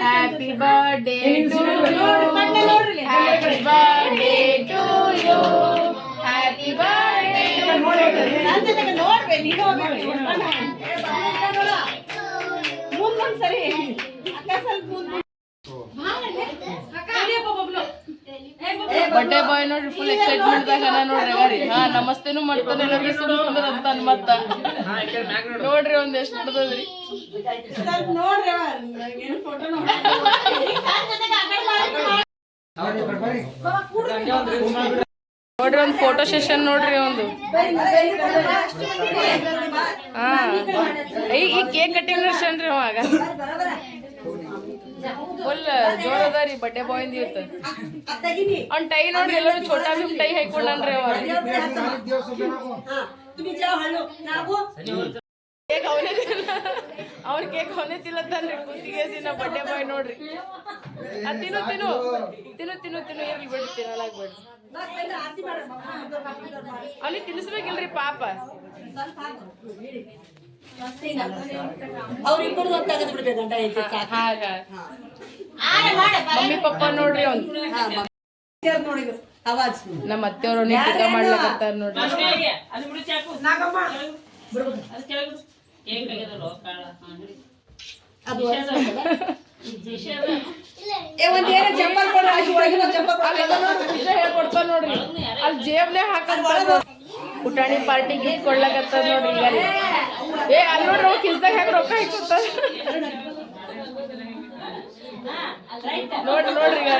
Speaker 1: happy birthday to you happy birthday to you happy birthday
Speaker 5: ನನ್ ಜೊತೆಗೆ ನೋಡ್ಬೇ ನೀನು
Speaker 1: ಬಡ್ಡೆ ಬಾಯ್ ನೋಡ್ರಿ ಫುಲ್ ಎಕ್ಸೈಟ್ಮೆಂಟ್ ದಾಗ ನೋಡ್ರಿ ಅಗಾರಿ ಹಾ ನಮಸ್ತೆನು ಮಾಡ್ತಾನೆ ನೋಡ್ರಿ ಸುಮ್ಮನೆ ಅಂತ ಮತ್ತ ನೋಡ್ರಿ ಒಂದ್ ಎಷ್ಟ್ ನಡ್ದದ್ರಿ.
Speaker 5: ಸ್ವಲ್ಪ ನೋಡ್ರಿ ಏನು ಫೋಟೋ ನೋಡಿ
Speaker 1: ನೋಡ್ರಿ ಒಂದ್ ಫೋಟೋ ಸೆಷನ್ ನೋಡ್ರಿ ಒಂದು. ಹಾ. ಈ ಈ ಕೇಕ್ ಕಟಿಂಗ್ ರೀ ಅವಾಗ ಫುಲ್ ಜೋರ್ ಅದ ರೀ ಬಡ್ಡೆ ಬಾಯ್ ಇರ್ತದ ಅವ್ನ್ ಟೈ ನೋಡ್ರಿ, ಎಲ್ಲರೂ ಛೋಟಾ ಭೀಮ್ ಟೈ ಅವ್ರ. ಕೇಕ್ ಅವನೇ ಅವ್ರ ಕೇಕ್ ಅವನೇ ತಿಲ್ಲತ್ತಾನ್ರಿ ಕುತ್ತಿಗೆ ಸಿನ ಬಟ್ಟೆ ಬಾಯ್ ನೋಡ್ರಿ. ಅದ್ ತಿನ್ನು ತಿನ್ನು. ತಿನ್ನು ತಿನ್ನು ತಿನ್ನು. ಇರ್ಲಿ ಬಿಡ್ರಿ ತಿನ್ನಲಾಗ ಬಿಡ್ರಿ ಅವ್ನಿಗೆ ತಿನ್ನಿಸ್ಬೇಕಿಲ್ರಿ ಪಾಪ.
Speaker 5: ಅವ್ರಿಬ್ಬರದು ಬಿಡ್ಬೇಕು ಐತಿ
Speaker 1: ಹಾಗ ಮಮ್ಮಿ ಪಪ್ಪ ನೋಡ್ರಿ ಒಂದು
Speaker 5: ನೋಡಿ ಅವಾಜ್
Speaker 1: ನಮ್ಮ ಅತ್ತೆಯವ್ರು ಟಿಕ ಮಾಡ್ಲಕತ್ತಾರ ನೋಡ್ರಿ
Speaker 5: ಅದು ಏ ಒಂದ್ ಏನೋ ಚಪ್ಪಲ್ ಕೊಡ್ರಿ ಆಚೆ ಒಳಗಿನ ಚಪ್ಪಲ್
Speaker 1: ಹೇಳ್ಕೊಡ್ತಾರ ನೋಡ್ರಿ ಅಲ್ಲಿ ಜೇಬ್ಲೆ ಹಾಕಂತ ಪುಟಾಣಿ ಪಾರ್ಟಿ ಗಿಫ್ಟ್ ಕೊಡ್ಲಕತ್ತದ ನೋಡ್ರಿ ಈಗ. ಏ ಅಲ್ಲಿ ನೋಡ್ರಿ ಅವ್ ಕಿಸ್ದಾಗ ಹಾಕಿ ರೊಕ್ಕ ಇಟ್ಟ ನೋಡ್ರಿ ನೋಡ್ರಿ ಈಗ.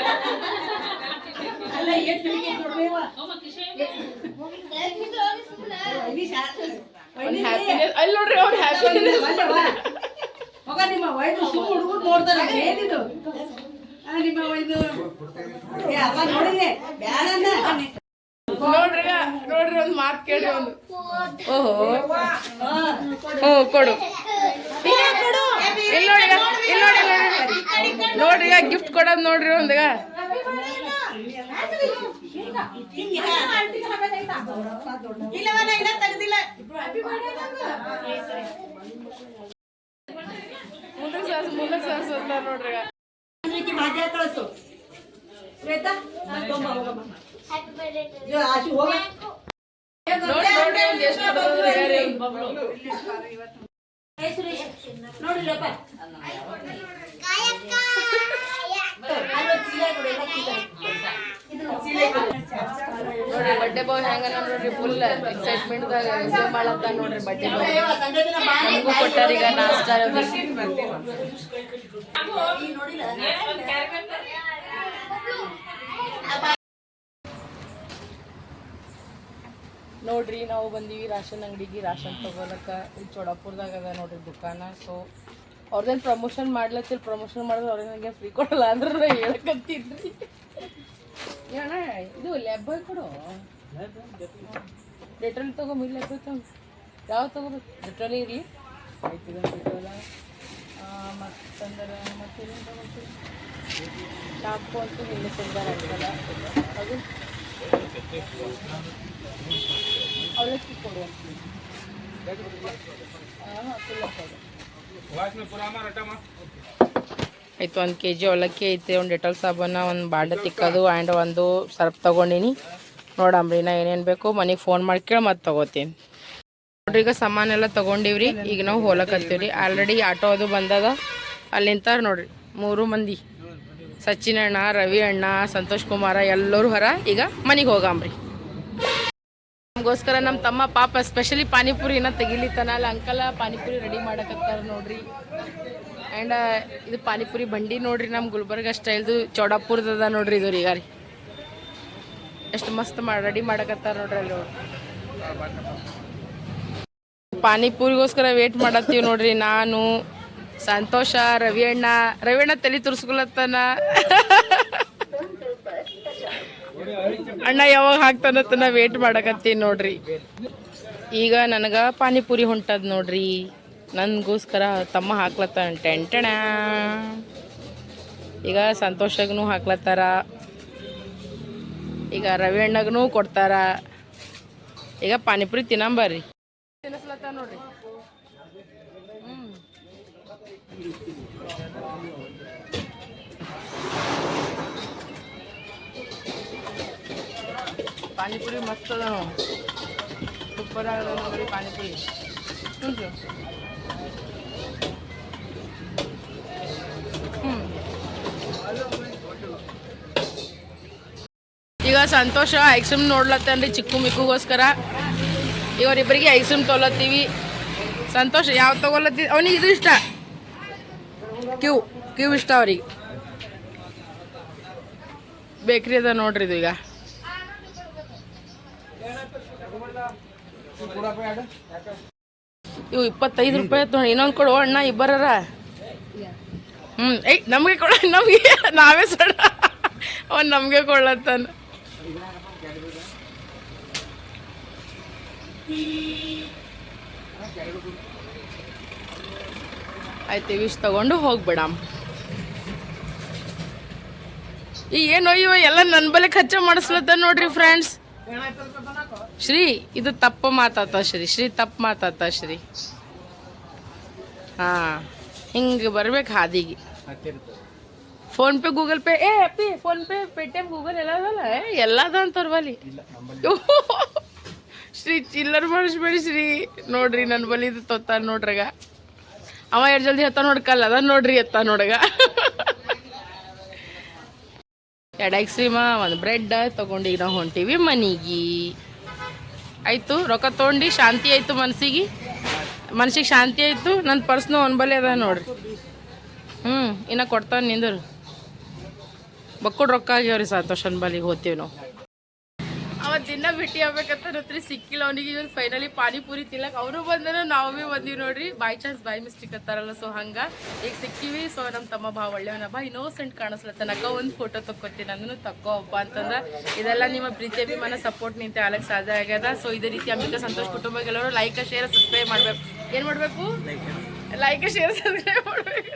Speaker 5: ಅಲ್ಲ
Speaker 1: ನೋಡ್ರಿ ಅವ್ರ ಹ್ಯಾಪಿನೆಸ್
Speaker 5: ಮಗ ನಿಮ್ಮ ವೈದ್ಯ ಸುಮ್ಮ ಹುಡುಗರು ನೋಡ್ತಾರೆ ಏನಿದು? ನಿಮ್ಮ ಅವ ನೋಡಿದೆ ಬ್ಯಾಡ.
Speaker 1: ನೋಡ್ರಿ ನೋಡ್ರಿ ಒಂದ್ ಮಾತ್ ಕೇಳ್ರಿ ಒಂದು. ಓಹೋ. ಹ್ಞೂ ಕೊಡು. ಇಲ್ಲಿ ನೋಡಿ ಇಲ್ಲಿ ನೋಡಿ ನೋಡಿ. ನೋಡ್ರಿ ಗಿಫ್ಟ್ ಕೊಡೋದ್ ನೋಡ್ರಿ ಒಂದೀಗ. ಮುಂದಕ್ಕೆ ಸರ್ಸ್ ಮುಂದಕ್ಕೆ ಸರ್ಸ್ ಅಂತ ನೋಡ್ರಿ
Speaker 5: ಶ್ವೇತಾ
Speaker 1: ನೋಡ್ರಿ
Speaker 5: ನೋಡಿಲ್ಲಪ್ಪ
Speaker 1: ಬಡ್ಡೆ ಬಾಯ್ ಹೆಂಗ ನೋಡ್ರಿ ಫುಲ್ ಎಕ್ಸೈಟ್ಮೆಂಟ್ ದಾಗ ಎಂಜಾಯ್ ಮಾಡತ್ತ ನೋಡ್ರಿ ಬಡ್ಡೆ ಬಾಯ್. ನಮಗೂ ಕೊಟ್ಟಾರ ಈಗ ನಾಷ್ಟಾ
Speaker 5: ನೋಡಿಲ್ಲ
Speaker 1: ನೋಡ್ರಿ, ನಾವು ಬಂದೀವಿ ರಾಷನ್ ಅಂಗಡಿಗೆ. ರಾಷನ್ ತೊಗೊಳಕ್ಕೆ ಇಲ್ಲಿ ಚೋಡಾಪುರದಾಗ ಅದ ನೋಡ್ರಿ ದುಕಾನ. ಸೊ ಅವ್ರದ್ದೇನು ಪ್ರಮೋಷನ್ ಮಾಡ್ಲತ್ತಿಲ್ಲ ಪ್ರಮೋಷನ್ ಮಾಡಿದ್ರೆ ಅವ್ರೇನು ನನಗೆ ಫ್ರೀ ಕೊಡಲ್ಲ ಅಂದ್ರೆ ಹೇಳಕತ್ತಿದ್ರಿ. ಏನ ಇದು ಲೆಬ್ಬಾಯ್ ಬಾಯ್ ಕೊಡು. ಡೆಟ್ರೋಲ್ ತಗೊಂಬ ಇಲ್ಲ ಲ್ಯಾಬ್ ಬಾಯ್ ತಗೊಂಬ ಯಾವ ತಗೋಬೇಕು ಡೆಟ್ರೋಲ್ ಇರಲಿ. ಆಯ್ತು ಡೆಟ್ರೋಲ ಮತ್ತಂದ್ರೆ ಮತ್ತೇನು ತಗೋತೀವಿ ಶಾಂಪು ಅಂತೂ ಅಂತಲ್ಲ ಅದು. ಕೊಡು ಆಯ್ತು, ಒಂದು ಕೆ ಜಿ ಅವಲಕ್ಕಿ ಐತೆ, ಒಂದು ಡೆಟಾಲ್ ಸಾಬೂನ, ಒಂದು ಬಾಂಡೆ ತಿಕ್ಕದು ಆ್ಯಂಡ್ ಒಂದು ಸರ್ಪ್ ತೊಗೊಂಡಿನಿ. ನೋಡಂಬ್ರಿ ನಾ ಏನೇನು ಬೇಕು, ಮನೆಗೆ ಫೋನ್ ಮಾಡಿ ಕೇಳಿ ಮತ್ತೆ ತೊಗೋತೀನಿ. ನೋಡ್ರಿ, ಈಗ ಸಾಮಾನೆಲ್ಲ ತೊಗೊಂಡಿವ್ರಿ, ಈಗ ನಾವು ಹೋಲಕತ್ತೀವ್ರಿ ಆಲ್ರೆಡಿ ಆಟೋ ಅದು ಬಂದದ, ಅಲ್ಲಿಂತಾರ ನೋಡ್ರಿ, ಮೂರು ಮಂದಿ. ಸಚಿನ್ ಅಣ್ಣ ರವಿ ಅಣ್ಣ, ಸಂತೋಷ್ ಕುಮಾರ ಎಲ್ಲರೂ ಹೊರ. ಈಗ ಮನೆಗೆ ಹೋಗಾಮ್ರಿ ನಮಗೋಸ್ಕರ ನಮ್ಮ ತಮ್ಮ ಪಾಪ ಸ್ಪೆಷಲಿ ಪಾನಿಪುರಿನ ತೆಗಿಲಿತ್ತಾನ ಅಲ್ಲ, ಅಂಕಲ ಪಾನಿಪುರಿ ರೆಡಿ ಮಾಡಕತ್ತಾರ ನೋಡ್ರಿ. ಆ್ಯಂಡ್ ಇದು ಪಾನಿಪುರಿ ಬಂಡಿ ನೋಡ್ರಿ ನಮ್ಮ ಗುಲ್ಬರ್ಗ ಸ್ಟೈಲ್ದು. ಚೌಡಾಪುರ್ದದ ನೋಡ್ರಿ ಇದು ಈಗ ರೀ. ಎಷ್ಟು ಮಸ್ತ್ ಮಾಡಿ ರೆಡಿ ಮಾಡಕತ್ತಾರ ನೋಡ್ರಿ ಅಲ್ಲಿ. ಪಾನಿಪುರಿಗೋಸ್ಕರ ವೇಟ್ ಮಾಡತ್ತೀವಿ ನೋಡ್ರಿ. ನಾನು ಸಂತೋಷ ರವಿ ಅಣ್ಣ ರವಿ ಅಣ್ಣ ತಲೆ ತುರ್ಸ್ಕೊಳತ್ತಾನ. ಅಣ್ಣ ಯಾವಾಗ ಹಾಕ್ತಾನ ವೇಟ್ ಮಾಡಕತ್ತೀನಿ ನೋಡ್ರಿ. ಈಗ ನನಗೆ ಪಾನಿಪುರಿ ಹೊಂಟದ ನೋಡ್ರಿ. ನನಗೋಸ್ಕರ ತಮ್ಮ ಹಾಕ್ಲತ್ತಾನ. ಟೆಂಟಣ ಈಗ ಸಂತೋಷಗ್ನು ಹಾಕ್ಲತ್ತಾರ. ಈಗ ರವಿ ಅಣ್ಣಗೂ ಕೊಡ್ತಾರ. ಈಗ ಪಾನಿಪುರಿ ತಿನ್ನಂಬರ್ರಿ. ತಿನ್ನಿಸ್ಲತ್ತ ನೋಡ್ರಿ. ಪಾನಿಪುರಿ ಮಸ್ತ್ ಅದ ಸೂಪರ್ ಆಗದ ನೋಡ್ರಿ ಪಾನಿಪುರಿ ಹ್ಞೂ ಹ್ಮ್. ಈಗ ಸಂತೋಷ ಐಸ್ಕ್ರೀಮ್ ನೋಡ್ಲತ್ತನ್ರಿ ಚಿಕ್ಕು ಮಿಕ್ಕುಗೋಸ್ಕರ ಇವರಿಬ್ಬರಿಗೆ ಐಸ್ಕ್ರೀಮ್ ತೊಗೊಳತ್ತೀವಿ ಸಂತೋಷ ಯಾವ ತಗೊಳತ್ತಿ ಅವನಿಗೆ ಇದು ಇಷ್ಟ ಕ್ಯೂ ಕ್ಯೂ ಇಷ್ಟ ಅವ್ರಿಗೆ ಬೇಕ್ರಿ ಅದ ನೋಡ್ರಿ ಇದು ಈಗ. ಇವು ಇಪ್ಪತ್ತೈದು ರೂಪಾಯಿ ಆಯ್ತು ನೋಡಿ ಇನ್ನೊಂದು ಕೊಡು ಅಣ್ಣ, ಇಬ್ಬರರ? ಹ್ಞೂ ಏಯ್ ನಮಗೆ ಕೊಡ, ನಮಗೆ. ನಾವೇ ಸಡ ಅವ್ನು ನಮಗೆ ಕೊಡ್ಲತ್ತಾನ. ಆಯ್ತು ಇವಿಷ್ಟು ತಗೊಂಡು ಹೋಗ್ಬಿಡಮ್ ಈ ಏನೋ ಇವ ಎಲ್ಲ ನನ್ನ ಬಲೆ ಖರ್ಚ ಮಾಡಿಸ್ಲತ್ತ ನೋಡ್ರಿ ಫ್ರೆಂಡ್ಸ್ ಶ್ರೀ ಇದು ತಪ್ಪ ಮಾತಾತ ಶ್ರೀ ಶ್ರೀ ತಪ್ಪು ಮಾತಾತ ಶ್ರೀ. ಹಾ ಹಿಂಗೆ ಬರ್ಬೇಕು ಹಾದಿಗೆ. ಫೋನ್ ಪೇ ಗೂಗಲ್ ಪೇ ಏ ಅಪ್ಪಿ ಫೋನ್ ಪೇ ಪೇಟಿಎಮ್ ಗೂಗಲ್ ಎಲ್ಲ ಅದಲ್ಲ ಏ, ಎಲ್ಲ ಅದ ಶ್ರೀ ಚಿಲ್ಲರ್ ಮಾಡಿಸ್ಬೇಡಿ ಶ್ರೀ. ನೋಡ್ರಿ ನನ್ನ ಬಲಿ ಇದು ತೊತ್ತ ನೋಡ್ರಗ. ಅವ ಎರಡು ಜಲ್ದಿ ಎತ್ತ ನೋಡ್ಕಲ್ಲ ಅದ ನೋಡ್ರಿ ಎತ್ತ ನೋಡಗ. ಎರಡು ಐಸ್ಕ್ರೀಮ ಒಂದು ಬ್ರೆಡ್ ತೊಗೊಂಡು ಈಗ ನಾವು ಹೊಂಟೀವಿ ಮನೆಗೆ. ಆಯಿತು, ರೊಕ್ಕ ತೊಗೊಂಡು, ಶಾಂತಿ ಆಯಿತು ಮನಸ್ಸಿಗೆ ಮನ್ಸಿಗೆ ಶಾಂತಿ ಆಯಿತು ನನ್ನ ಪರ್ಸ್ನು ಒನ್ಬಲೆ ಅದ ನೋಡ್ರಿ. ಹ್ಞೂ ಇನ್ನು ಕೊಡ್ತಾನೆ ನಿಂದರು. ಬಕ್ಕುಡ್ ರೊಕ್ಕ ಆಗ್ಯಾವ್ರಿ ಸಂತೋಷನ್ ಬಲಿಗೆ ಹೋಗ್ತೀವಿ ನಾವು. ಅವತ್ತಿನ ಭೇಟಿ ಆಗ್ಬೇಕಂತ ನತ್ರಿ ಸಿಕ್ಕಿಲ್ಲ. ಅವನಿಗೆ ಇವನ್ ಫೈನಲಿ ಪಾನಿಪುರಿ ತಿನ್ನಕ್ ಅವನು ಬಂದನು ನಾವು ಭೀ ಬಂದೀವಿ ನೋಡ್ರಿ. ಬೈ ಚಾನ್ಸ್ ಬೈ ಮಿಸ್ಟೇಕ್ ಅಂತಾರಲ್ಲ ಸೊ ಹಂಗ. ಈಗ ಸಿಕ್ಕಿವಿ ಸೊ ನಮ್ಮ ತಮ್ಮ ಭಾಳ ಒಳ್ಳೆಯವನಬ್ಬ ಇನ್ನೋಸೆಂಟ್ ಕಾಣಿಸ್ಲತ್ತನಕ್ಕ ಒಂದು ಫೋಟೋ ತಕ್ಕೊತೀನಿ ಅದನ್ನು ತಕ್ಕೋ ಹಬ್ಬ ಅಂತಂದ್ರೆ ಇದೆಲ್ಲ ನಿಮ್ಮ ಪ್ರೀತಿ ಅಭಿಮಾನ ಸಪೋರ್ಟ್ ನಿಂತೆ ಆಲಕ್ ಸಾಧ್ಯ ಆಗ್ಯದ. ಸೊ ಇದೇ ರೀತಿ ಅಂಬಿಕಾ ಸಂತೋಷ್ ಕುಟುಂಬಗೆಲ್ಲರೂ ಲೈಕ್ ಶೇರ್ ಸಬ್ಸ್ಕ್ರೈಬ್ ಮಾಡ್ಬೇಕು. ಏನು ಮಾಡಬೇಕು? ಲೈಕ್ ಶೇರ್ ಸಬ್ಸ್ಕ್ರೈಬ್ ಮಾಡ್ಬೇಕು.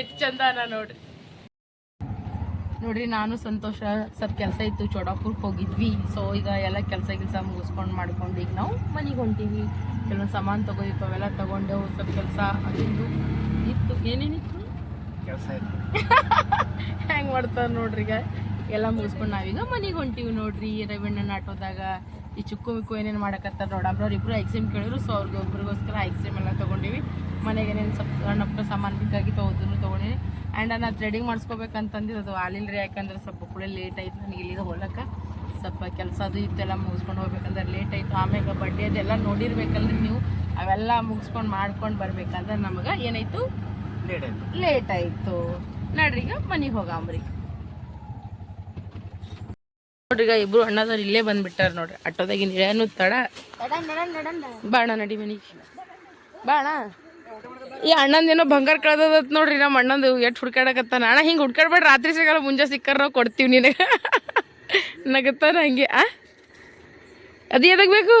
Speaker 1: ಎಷ್ಟು ಚಂದ ಅನ ನೋಡ್ರಿ. ನೋಡ್ರಿ ನಾನು ಸಂತೋಷ ಸ್ವಲ್ಪ ಕೆಲಸ ಇತ್ತು ಚೋಡಾಪುರಕ್ಕೆ ಹೋಗಿದ್ವಿ. ಸೊ ಈಗ ಎಲ್ಲ ಕೆಲಸ ಕೆಲಸ ಮುಗಿಸ್ಕೊಂಡು ಮಾಡ್ಕೊಂಡು ಈಗ ನಾವು ಮನೆಗೆ ಹೊಂಟೀವಿ. ಕೆಲವೊಂದು ಸಾಮಾನು ತೊಗೋದಿತ್ತು ಅವೆಲ್ಲ ತೊಗೊಂಡು ಸ್ವಲ್ಪ ಕೆಲಸ ಅದಿದ್ದು ಇತ್ತು. ಏನೇನಿತ್ತು?
Speaker 6: ಕೆಲಸ ಇತ್ತು.
Speaker 1: ಹೆಂಗೆ ಮಾಡ್ತಾರೆ ನೋಡ್ರಿ ಈಗ? ಎಲ್ಲ ಮುಗಿಸ್ಕೊಂಡು ನಾವೀಗ ಮನೆಗೆ ಹೊಂಟೀವಿ ನೋಡ್ರಿ. ರವಿಣ್ಣನ ಆಟೋದಾಗ. ಈ ಚಿಕ್ಕು ಮಿಕ್ಕು ಏನೇನು ಮಾಡಕತ್ತಾರ ನೋಡಮ್ರ ಅವ್ರು ಇಬ್ಬರು ಎಕ್ಸಾಮ್ ಕೇಳಿದ್ರು ಸೊ ಅವ್ರಿಗೆ ಒಬ್ರಿಗೋಸ್ಕರ ಎಕ್ಸಾಮ್ ಎಲ್ಲ ತೊಗೊಂಡಿವಿ. ಮನೆಗೆ ಏನೇನು ಸ್ವಲ್ಪ ಸಣ್ಣ ಪುಟ್ಟ ಸಾಮಾನು ಬೇಕಾಗಿ ಅದನ್ನು ತೊಗೊಂಡಿನಿ ಆ್ಯಂಡ್ ನಾನು ಥ್ರೆಡಿಂಗ್ ಮಾಡಿಸ್ಕೋಬೇಕಂತಂದಿದ್ದು ಅದು ಆಲಿಲ್ಲ ರೀ ಯಾಕಂದ್ರೆ ಸ್ವಲ್ಪ ಕೂಡ ಲೇಟ್ ಆಯ್ತು ನನಗೆ ಇಲ್ಲಿಗೆ ಹೋಲಕ್ಕೆ. ಸ್ವಲ್ಪ ಕೆಲಸ ಅದು ಇತ್ತೆಲ್ಲ ಮುಗಿಸ್ಕೊಂಡು ಹೋಗ್ಬೇಕಂದ್ರೆ ಲೇಟ್ ಆಯಿತು. ಆಮ್ಯಾಗ ಬಡ್ಡಿ ಅದೆಲ್ಲ ನೋಡಿರ್ಬೇಕಲ್ರಿ ನೀವು. ಅವೆಲ್ಲ ಮುಗಿಸ್ಕೊಂಡು ಮಾಡ್ಕೊಂಡು ಬರ್ಬೇಕಂದ್ರೆ ನಮಗೆ ಏನಾಯಿತು?
Speaker 6: ಲೇಟ್ ಆಯ್ತು.
Speaker 1: ಲೇಟ್ ಆಯಿತು. ನಡ್ರಿ ಈಗ ಮನೆಗೆ ಹೋಗಾಮ್ರಿ ನೋಡ್ರಿ ಈಗ ಇಬ್ರು ಅಣ್ಣದವ್ರು ಇಲ್ಲೇ ಬಂದ್ಬಿಟ್ಟಾರ ನೋಡ್ರಿ. ಆಟೋದಾಗಿನ ಏನು ತಡ. ಬಾಣ ನಡಿ ಮನಿಗೆ. ಬಾಣ ಈ ಅಣ್ಣಂದೇನೋ ಬಂಗಾರ ಕಳ್ದದತ್ ನೋಡ್ರಿ ನಮ್ಮ ಅಣ್ಣಂದು ಎಷ್ಟು ಹುಡ್ಕಾಡಕತ್ತಾನ ಅಣ್ಣ, ಹಿಂಗೆ ಹುಡ್ಕಾಡ್ಬೇಡ ರಾತ್ರಿ ಸಿಗಲ್ಲ ಮುಂಜಾ ಸಿಕ್ಕಾರ ನಾವು ಕೊಡ್ತೀವಿ ನಿನಗೆ. ನಗತ್ತಾನ ಹಂಗೆ, ಆ? ಅದು ಎದಕ್ಕೆ ಬೇಕು?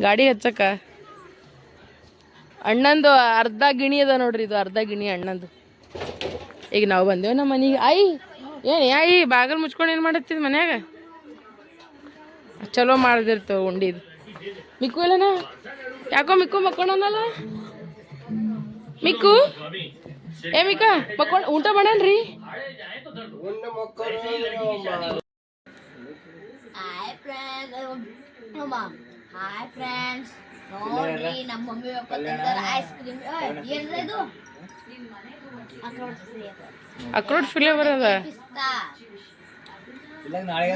Speaker 1: ಗಾಡಿ ಹಚ್ಚಕ್ಕ. ಅಣ್ಣಂದು ಅರ್ಧ ಗಿಣಿ ಅದ ನೋಡ್ರಿ, ಇದು ಅರ್ಧ ಗಿಣಿ ಅಣ್ಣಂದು. ಈಗ ನಾವು ಬಂದೇವು ನಮ್ಮ ಮನೆಗೆ. ಆಯಿ ಏನು ಈ ಬಾಗಲ್ ಮುಚ್ಕೊಂಡು ಏನು ಮಾಡತ್ತಿದ್ ಮನ್ಯಾಗ? ಚಲೋ ಮಾಡ್ದಿರ್ತೇವೆ ಉಂಡಿದ್ ಮಿಕ್ಕು ಇಲ್ಲನ ಯಾಕೋ ಮಿಕ್ಕು ಮಕ್ಕೊಂಡನಲ್ಲ? ಮಿಕ್ಕು? ಏ ಮಿಕ್ಕ ಮಕ್ಕೊಂಡ್ ಊಟ ಮಾಡೇನ್ರಿ?
Speaker 3: ಹಾಯ್ ಫ್ರೆಂಡ್ಸ್ ಹಾಯ್ ಫ್ರೆಂಡ್ಸ್ ನೋಡ್ರಿ ನಮ್ಮ ಮಮ್ಮಿ ಪಪ್ಪ ಐಸ್ ಕ್ರೀಮ್. ಏನ್ರಿ ಇದು?
Speaker 1: ಅಕ್ರೋಟ್ ಫ್ಲೇವರ್ ಅದ
Speaker 6: ಇಲ್ಲ ನಾಳೆ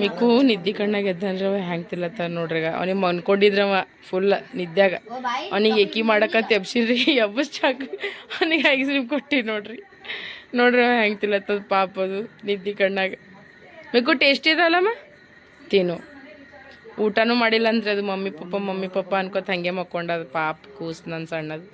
Speaker 1: ಮಿಕ್ಕು ನಿದ್ದಿ ಕಣ್ಣಾಗ ಎದ್ದನ್ರಿ ಅವ ಹೆಂಗ್ ತಿಲ್ಲತ್ತ ನೋಡ್ರಿ ಅವನಿಗೆ ಮನ್ಕೊಂಡಿದ್ರವ ಫುಲ್
Speaker 3: ನಿದ್ದ್ಯಾಗ.
Speaker 1: ಅವನಿಗೆ ಏಕಿ ಮಾಡಕತ್ತ ಎಬ್ಸಿರಿ ಎಬ್ಬಸ್ ಚಾಕ್. ಅವನಿಗೆ ಐಸ್ಕ್ರೀಮ್ ಕೊಟ್ಟಿ ನೋಡ್ರಿ. ನೋಡ್ರಿ ಅವ ಹೆಂಗೆ ತಿಲ್ಲತ್ತದ ಪಾಪ ಅದು ನಿದ್ದಿ ಕಣ್ಣಾಗ. ಮಿಕ್ಕು ಟೇಸ್ಟ್ ಇದಲ್ಲಮ್ಮ ತಿನ್ನು. ಊಟನೂ ಮಾಡಿಲ್ಲ ಅಂದ್ರೆ ಅದು ಮಮ್ಮಿ ಪಪ್ಪ ಮಮ್ಮಿ ಪಪ್ಪ ಅನ್ಕೋತ ಹಂಗೆ ಮಕ್ಕೊಂಡದ ಪಾಪ ಕೂಸ್ ನನ್ನ ಸಣ್ಣದು.